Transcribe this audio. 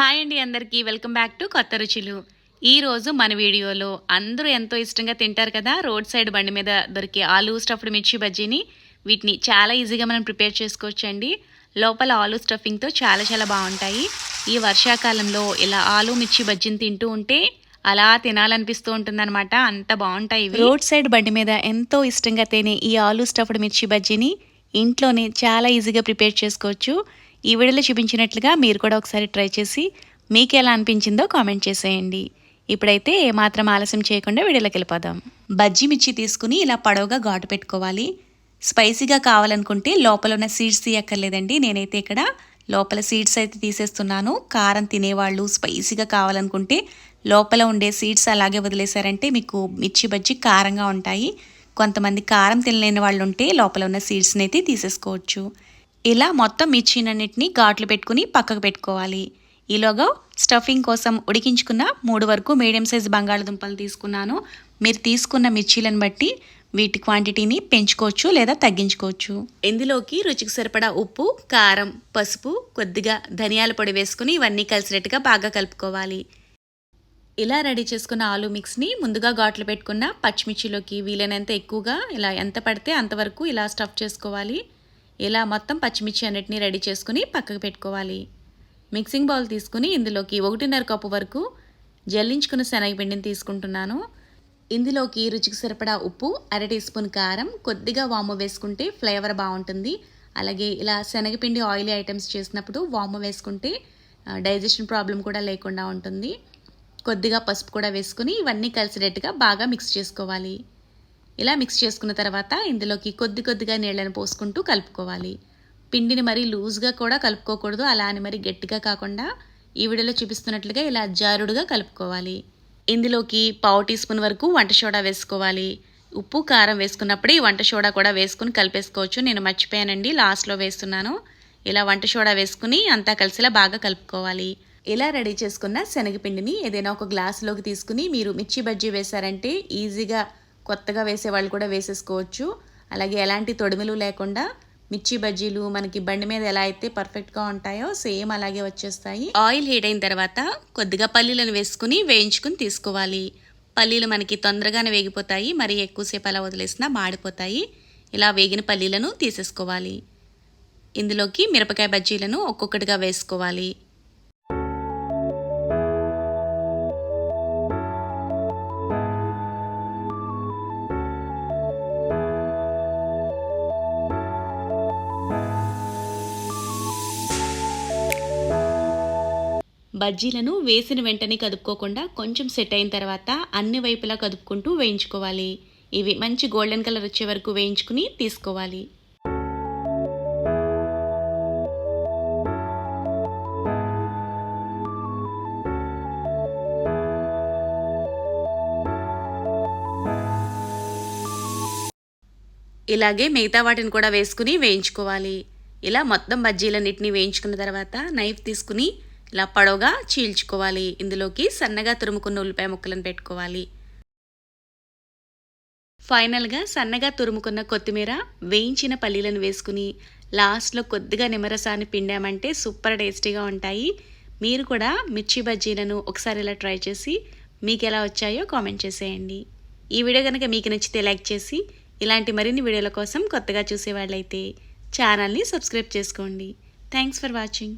Hi అండి అందరికీ. Welcome back to కొత్త రుచులు. ఈరోజు మన వీడియోలో అందరూ ఎంతో ఇష్టంగా తింటారు కదా రోడ్ సైడ్ బండి మీద దొరికే ఆలు స్టఫ్డ్ మిర్చి బజ్జీని. వీటిని చాలా ఈజీగా మనం ప్రిపేర్ చేసుకోవచ్చు అండి లోపల ఆలు స్టఫింగ్తో చాలా చాలా బాగుంటాయి. ఈ వర్షాకాలంలో ఇలా ఆలు మిర్చి బజ్జీని తింటూ ఉంటే అలా తినాలనిపిస్తూ ఉంటుందన్నమాట. అంత బాగుంటాయి రోడ్ సైడ్ బండి మీద ఎంతో ఇష్టంగా తినే ఈ ఆలు స్టఫ్డ్ మిర్చి బజ్జీని ఇంట్లోనే చాలా ఈజీగా ప్రిపేర్ చేసుకోవచ్చు. ఈ వీడియోలో చూపించినట్లుగా మీరు కూడా ఒకసారి ట్రై చేసి మీకు ఎలా అనిపించిందో కామెంట్ చేసేయండి. ఇప్పుడైతే ఏమాత్రం ఆలస్యం చేయకుండా వీడియోలోకి వెళ్ళిపోదాం. బజ్జీ మిర్చి తీసుకుని ఇలా పొడవుగా ఘాటు పెట్టుకోవాలి. స్పైసీగా కావాలనుకుంటే లోపల ఉన్న సీడ్స్ తీయక్కర్లేదండి. నేనైతే ఇక్కడ లోపల సీడ్స్ అయితే తీసేస్తున్నాను. కారం తినేవాళ్ళు స్పైసీగా కావాలనుకుంటే లోపల ఉండే సీడ్స్ అలాగే వదిలేశారంటే మీకు మిర్చి బజ్జి కారంగా ఉంటాయి. కొంతమంది కారం తినలేని వాళ్ళు ఉంటే లోపల ఉన్న సీడ్స్ని అయితే తీసేసుకోవచ్చు. ఇలా మొత్తం మిర్చినన్నిటిని ఘాట్లు పెట్టుకుని పక్కకు పెట్టుకోవాలి. ఈలోగా స్టఫింగ్ కోసం ఉడికించుకున్న మూడు వరకు మీడియం సైజ్ బంగాళదుంపలు తీసుకున్నాను. మీరు తీసుకున్న మిర్చీలను బట్టి వీటి క్వాంటిటీని పెంచుకోవచ్చు లేదా తగ్గించుకోవచ్చు. ఇందులోకి రుచికి సరిపడా ఉప్పు కారం పసుపు కొద్దిగా ధనియాల పొడి వేసుకుని ఇవన్నీ కలిసినట్టుగా బాగా కలుపుకోవాలి. ఇలా రెడీ చేసుకున్న ఆలు మిక్స్ని ముందుగా ఘాట్లు పెట్టుకున్న పచ్చిమిర్చిలోకి వీలైనంత ఎక్కువగా ఇలా ఎంత పడితే అంతవరకు ఇలా స్టఫ్ చేసుకోవాలి. ఇలా మొత్తం పచ్చిమిర్చి అన్నిటిని రెడీ చేసుకుని పక్కకు పెట్టుకోవాలి. మిక్సింగ్ బౌల్ తీసుకుని ఇందులోకి ఒకటిన్నర కప్పు వరకు జల్లించుకున్న శనగపిండిని తీసుకుంటున్నాను. ఇందులోకి రుచికి సరిపడా ఉప్పు అర టీ స్పూన్ కారం కొద్దిగా వాము వేసుకుంటే ఫ్లేవర్ బాగుంటుంది. అలాగే ఇలా శనగపిండి ఆయిలీ ఐటమ్స్ చేసినప్పుడు వాము వేసుకుంటే డైజెషన్ ప్రాబ్లం కూడా లేకుండా ఉంటుంది. కొద్దిగా పసుపు కూడా వేసుకుని ఇవన్నీ కలిసినట్టుగా బాగా మిక్స్ చేసుకోవాలి. ఇలా మిక్స్ చేసుకున్న తర్వాత ఇందులోకి కొద్ది కొద్దిగా నీళ్ళని పోసుకుంటూ కలుపుకోవాలి. పిండిని మరీ లూజ్గా కూడా కలుపుకోకూడదు. అలా అని మరీ గట్టిగా కాకుండా ఈ వీడియోలో చూపిస్తున్నట్లుగా ఇలా జారుడుగా కలుపుకోవాలి. ఇందులోకి పావు టీ స్పూన్ వరకు వంట సోడా వేసుకోవాలి. ఉప్పు కారం వేసుకున్నప్పుడు ఈ వంట సోడా కూడా వేసుకుని కలిపేసుకోవచ్చు. నేను మర్చిపోయానండి లాస్ట్లో వేస్తున్నాను. ఇలా వంట సోడా వేసుకుని అంతా కలిసిలా బాగా కలుపుకోవాలి. ఇలా రెడీ చేసుకున్న శనగపిండిని ఏదైనా ఒక గ్లాసులోకి తీసుకుని మీరు మిర్చి బజ్జీ వేశారంటే ఈజీగా కొత్తగా వేసే వాళ్ళు కూడా వేసేసుకోవచ్చు. అలాగే ఎలాంటి తొడిమిలు లేకుండా మిర్చి బజ్జీలు మనకి బండి మీద ఎలా అయితే పర్ఫెక్ట్గా ఉంటాయో సేమ్ అలాగే వచ్చేస్తాయి. ఆయిల్ హీట్ అయిన తర్వాత కొద్దిగా పల్లీలను వేసుకుని వేయించుకుని తీసుకోవాలి. పల్లీలు మనకి తొందరగానే వేగిపోతాయి. మరి ఎక్కువసేపు అలా వదిలేసినా మాడిపోతాయి. ఇలా వేగిన పల్లీలను తీసేసుకోవాలి. ఇందులోకి మిరపకాయ బజ్జీలను ఒక్కొక్కటిగా వేసుకోవాలి. బజ్జీలను వేసిన వెంటనే కదుపుకోకుండా కొంచెం సెట్ అయిన తర్వాత అన్ని వైపులా కదుపుకుంటూ వేయించుకోవాలి. ఇవి మంచి గోల్డెన్ కలర్ వచ్చే వరకు వేయించుకుని తీసుకోవాలి. ఇలాగే మిగతా వాటిని కూడా వేసుకుని వేయించుకోవాలి. ఇలా మొత్తం బజ్జీలన్నిటిని వేయించుకున్న తర్వాత నైఫ్ తీసుకుని ఇలా పొడవుగా చీల్చుకోవాలి. ఇందులోకి సన్నగా తురుముకున్న ఉల్లిపాయ ముక్కలను పెట్టుకోవాలి. ఫైనల్గా సన్నగా తురుముకున్న కొత్తిమీర వేయించిన పల్లీలను వేసుకుని లాస్ట్లో కొద్దిగా నిమ్మరసాన్ని పిండామంటే సూపర్ టేస్టీగా ఉంటాయి. మీరు కూడా మిర్చి బజ్జీలను ఒకసారి ఇలా ట్రై చేసి మీకు ఎలా వచ్చాయో కామెంట్ చేసేయండి. ఈ వీడియో కనుక మీకు నచ్చితే లైక్ చేసి ఇలాంటి మరిన్ని వీడియోల కోసం కొత్తగా చూసేవాళ్ళైతే ఛానల్ని సబ్స్క్రైబ్ చేసుకోండి. Thanks for watching.